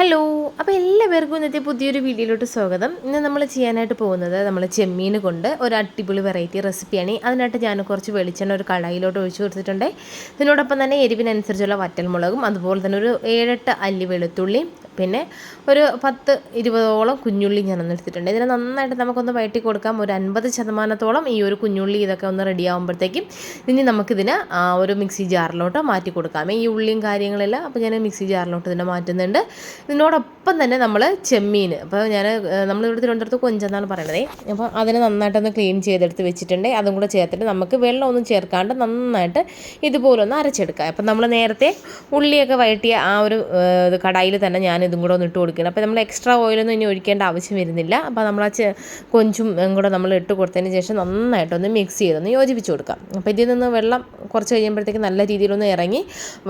Hello അപ്പോൾ എല്ലാവർക്കും ഇന്നത്തെ പുതിയൊരു വീഡിയോയിലോട്ട് സ്വാഗതം. ഇന്ന് നമ്മൾ ചെയ്യാനായിട്ട് പോകുന്നത് നമ്മൾ ചെമ്മീൻ കൊണ്ട് ഒരു അടിപൊളി വെറൈറ്റി റെസിപ്പിയാണ് അതിനായിട്ട് ഞാൻ കുറച്ച് വെളിച്ചെണ്ണ ഒരു കടായിലോട്ട് ഒഴിച്ചു കൊടുത്തിട്ടുണ്ട്. ഇതിനോടൊപ്പം തന്നെ എരിവിനനുസരിച്ചുള്ള വറ്റൽമുളകും അതുപോലെ തന്നെ ഒരു ഏഴെട്ട് അല്ലി വെളുത്തുള്ളിയും പിന്നെ ഒരു പത്ത് ഇരുപതോളം കുഞ്ഞുള്ളി ഞാൻ ഒന്ന് എടുത്തിട്ടുണ്ട് ഇതിനെ നന്നായിട്ട് നമുക്കൊന്ന് വയറ്റി കൊടുക്കാം ഒരു അൻപത് ശതമാനത്തോളം ഈ ഒരു കുഞ്ഞുള്ളി ഇതൊക്കെ ഒന്ന് റെഡി ആകുമ്പോഴത്തേക്കും ഇനി നമുക്കിതിന് ഒരു മിക്സി ജാറിലോട്ട് മാറ്റി കൊടുക്കാം. ഈ ഉള്ളിയും കാര്യങ്ങളെല്ലാം അപ്പോൾ ഞാൻ മിക്സി ജാറിലോട്ട് ഇതിനെ മാറ്റുന്നുണ്ട്. ഇതിനോടൊപ്പം തന്നെ നമ്മൾ ചെമ്മീൻ അപ്പോൾ ഞാൻ നമ്മൾ നമ്മളിവിടെ തിരുവനന്തപുരത്ത് കൊഞ്ചെന്നാണ് പറയുന്നത് അപ്പോൾ അതിനെ നന്നായിട്ടൊന്ന് ക്ലീൻ ചെയ്തെടുത്ത് വെച്ചിട്ടുണ്ട്. അതും കൂടെ ചേർത്തിട്ട് നമുക്ക് വെള്ളമൊന്നും ചേർക്കാണ്ട് നന്നായിട്ട് ഇതുപോലൊന്ന് അരച്ചെടുക്കാം. അപ്പം നമ്മൾ നേരത്തെ ഉള്ളിയൊക്കെ വഴറ്റിയ ആ ഒരു കടായിൽ തന്നെ ഞാൻ ഇതും കൂടെ ഒന്ന് ഇട്ട് കൊടുക്കണം. അപ്പോൾ നമ്മൾ എക്സ്ട്രാ ഓയിലൊന്നും ഇനി ഒഴിക്കേണ്ട ആവശ്യം വരുന്നില്ല. അപ്പോൾ നമ്മൾ ആ കൊഞ്ചും കൂടെ നമ്മൾ ഇട്ട് കൊടുത്തതിന് ശേഷം നന്നായിട്ടൊന്ന് മിക്സ് ചെയ്തൊന്ന് യോജിപ്പിച്ച് കൊടുക്കാം. അപ്പോൾ ഇതിൽ നിന്ന് വെള്ളം കുറച്ച് കഴിയുമ്പോഴത്തേക്ക് നല്ല രീതിയിലൊന്ന് ഇറങ്ങി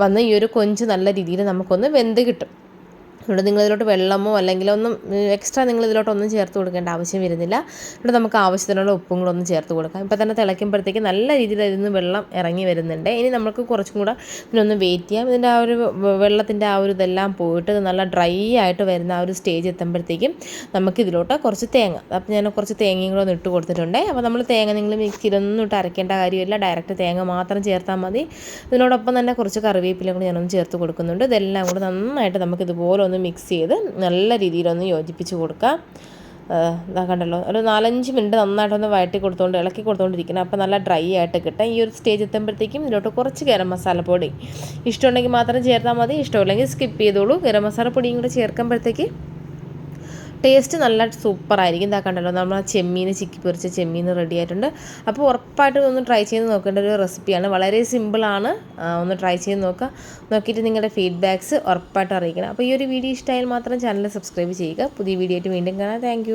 വന്ന് ഈ ഒരു കൊഞ്ച് നല്ല രീതിയിൽ നമുക്കൊന്ന് വെന്ത് കിട്ടും. ഇവിടെ നിങ്ങളിതിലോട്ട് വെള്ളമോ അല്ലെങ്കിൽ ഒന്നും എക്സ്ട്രാ നിങ്ങൾ ഇതിലോട്ടൊന്നും ചേർത്ത് കൊടുക്കേണ്ട ആവശ്യം വരുന്നില്ല. ഇവിടെ നമുക്ക് ആവശ്യത്തിനുള്ള ഉപ്പും കൂടെ ഒന്ന് ചേർത്ത് കൊടുക്കാം. ഇപ്പോൾ തന്നെ തിളയ്ക്കുമ്പോഴത്തേക്ക് നല്ല രീതിയിൽ അതിൽ നിന്ന് വെള്ളം ഇറങ്ങി വരുന്നുണ്ട്. ഇനി നമുക്ക് കുറച്ചും കൂടെ ഇതിനൊന്ന് വെയിറ്റ് ചെയ്യാം. ഇതിന്റെ ആ ഒരു വെള്ളത്തിന്റെ ആ ഒരു ഇതെല്ലാം പോയിട്ട് നല്ല ഡ്രൈ ആയിട്ട് വരുന്ന ആ ഒരു സ്റ്റേജ് എത്തുമ്പോഴത്തേക്കും നമുക്ക് ഇതിലോട്ട് കുറച്ച് തേങ്ങ. അപ്പോൾ ഞാൻ കുറച്ച് തേങ്ങയും കൂടെ ഒന്ന് ഇട്ട് കൊടുത്തിട്ടുണ്ട്. അപ്പോൾ നമ്മൾ തേങ്ങ നിങ്ങൾ മിക്സിയിലൊന്നും ഇട്ട് അരയ്ക്കേണ്ട കാര്യമില്ല. ഡയറക്റ്റ് തേങ്ങ മാത്രം ചേർത്താൽ മതി. ഇതിനോടൊപ്പം തന്നെ കുറച്ച് കറിവേപ്പിലും കൂടി ഞാനൊന്ന് ചേർത്ത് കൊടുക്കുന്നുണ്ട്. ഇതെല്ലാം കൂടെ നന്നായിട്ട് നമുക്ക് ഇതുപോലെ ഒന്ന് മിക്സ് ചെയ്ത് നല്ല രീതിയിലൊന്ന് യോജിപ്പിച്ച് കൊടുക്കുക ഇതാ കണ്ടല്ലോ ഒരു നാലഞ്ച് മിനിറ്റ് നന്നായിട്ടൊന്ന് വഴറ്റി കൊടുത്തുകൊണ്ട് ഇളക്കി കൊടുത്തുകൊണ്ടിരിക്കണം അപ്പോൾ നല്ല ഡ്രൈ ആയിട്ട് കിട്ടും. ഈ ഒരു സ്റ്റേജ് എത്തുമ്പോഴത്തേക്കും ഇതിലോട്ട് കുറച്ച് ഗരം പൊടി. ഇഷ്ടമുണ്ടെങ്കിൽ മാത്രം ചേർത്താൽ മതി. ഇഷ്ടമില്ലെങ്കിൽ സ്കിപ്പ് ചെയ്തോളൂ. ഗരം മസാലപ്പൊടിയും കൂടെ ചേർക്കുമ്പോഴത്തേക്ക് ടേസ്റ്റ് നല്ല സൂപ്പറായിരിക്കും. ഇതാ കണ്ടല്ലോ നമ്മൾ ആ ചെമ്മീൻ ചിക്കി പൊരിച്ച ചെമ്മീൻ റെഡി ആയിട്ടുണ്ട്. അപ്പോൾ ഉറപ്പായിട്ടും ഒന്ന് ട്രൈ ചെയ്ത് നോക്കേണ്ട ഒരു റെസിപ്പിയാണ് വളരെ സിമ്പിളാണ് ഒന്ന് ട്രൈ ചെയ്ത് നോക്കുക നോക്കിയിട്ട് നിങ്ങളുടെ ഫീഡ്ബാക്ക്സ് ഉറപ്പായിട്ട് അറിയിക്കണം. അപ്പോൾ ഈ ഒരു വീഡിയോ ഇഷ്ടമായാൽ മാത്രം ചാനൽ സബ്സ്ക്രൈബ് ചെയ്യുക. പുതിയ വീഡിയോ ആയിട്ട് വീണ്ടും കാണാം. താങ്ക്